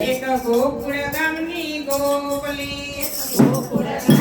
એક ગોકુળ ગામની ગોપલી ગોકુળ